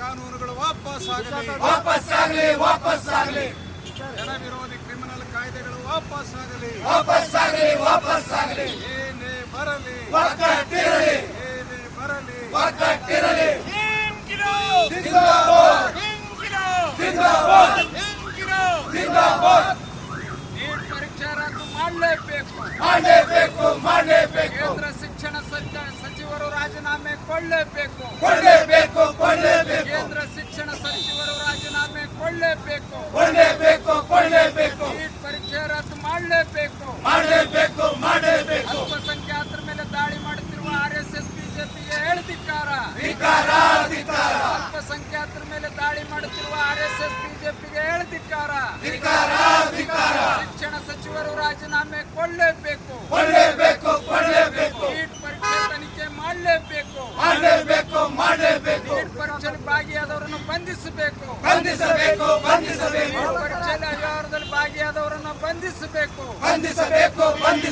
ಕಾನೂನುಗಳು ವಾಪಸ್ ಆಗಲಿ. ವಾಪಸ್ ಆಗಲಿ ವಾಪಸ್ ಆಗಲಿ. ಜನ ವಿರೋಧಿ ಕ್ರಿಮಿನಲ್ ಕಾಯ್ದೆಗಳು ವಾಪಸ್ ಆಗಲಿ. ವಾಪಸ್ ಆಗಲಿ ವಾಪಸ್ ಆಗಲಿ. ಏನೇ ಬರಲಿ. ಒಗ್ಗಟ್ಟಿರಲಿ ಏನೇ ಬರಲಿ. ಒಗ್ಗಟ್ಟಿರಲಿ ಜಿಂದಾಬಾದ್. ಜಿಂದಾಬಾದ್. ಜಿಂದಾಬಾದ್. ನೀಟ್ ಪರೀಕ್ಷೆ ರದ್ದು ಮಾಡಲೇಬೇಕು. ಮಾಡಲೇಬೇಕು ಮಾಡಲೇಬೇಕು. ಕೇಂದ್ರ ಶಿಕ್ಷಣ ಸಚಿವ- ಸಚಿವರು ರಾಜೀನಾಮೆ ಕೊಡಲೇಬೇಕು. ಕೊಡಲೇಬೇಕು ಕೊಳ್ಳೇಬೇಕು ಕೊಡಲೇಬೇಕು ಕೊಡಲೇಬೇಕು. ನೀಟ್ ಪರೀಕ್ಷೆ ರದ್ದು ಮಾಡಲೇಬೇಕು. ಮಾಡಲೇಬೇಕು ಮಾಡಲೇಬೇಕು. ಅಲ್ಪಸಂಖ್ಯಾತರ ಮೇಲೆ ದಾಳಿ ಮಾಡುತ್ತಿರುವ ಆರ್ ಎಸ್ ಎಸ್ ಬಿಜೆಪಿಗೆ ಹೇಳ್ತಿಕ್ಕಾರ ಧಿಕಾರ ಧಿಕ್ಕಾರ ಅಲ್ಪಸಂಖ್ಯಾತರ ಮೇಲೆ ದಾಳಿ ಮಾಡುತ್ತಿರುವ ಆರ್ ಎಸ್ ಎಸ್ ಬಿಜೆಪಿಗೆ ಹೇಳ್ತಿಕ್ಕಾರ ಧಿಕಾರ ಧಿಕಾರ. ಶಿಕ್ಷಣ ಸಚಿವರು ರಾಜೀನಾಮೆ ಕೊಳ್ಳೇಬೇಕು ಕೊಡಲೇಬೇಕು ಕೊಡಲೇಬೇಕು. ನೀಟ್ ಪರೀಕ್ಷೆ ತನಿಖೆ ಮಾಡಲೇಬೇಕು. ಮಾಡಲೇಬೇಕು ಮಾಡಲೇಬೇಕು. ನೀಟ್ ಪರೀಕ್ಷೆಯಲ್ಲಿ ಭಾಗಿಯಾದವರನ್ನು ಬಂಧಿಸಬೇಕು. ಬಂಧಿಸಬೇಕು. ಬಂಧಿಸಬೇಕು. ಬಂಧಿಸಬೇಕು ಬಂಧಿಸಬೇಕು.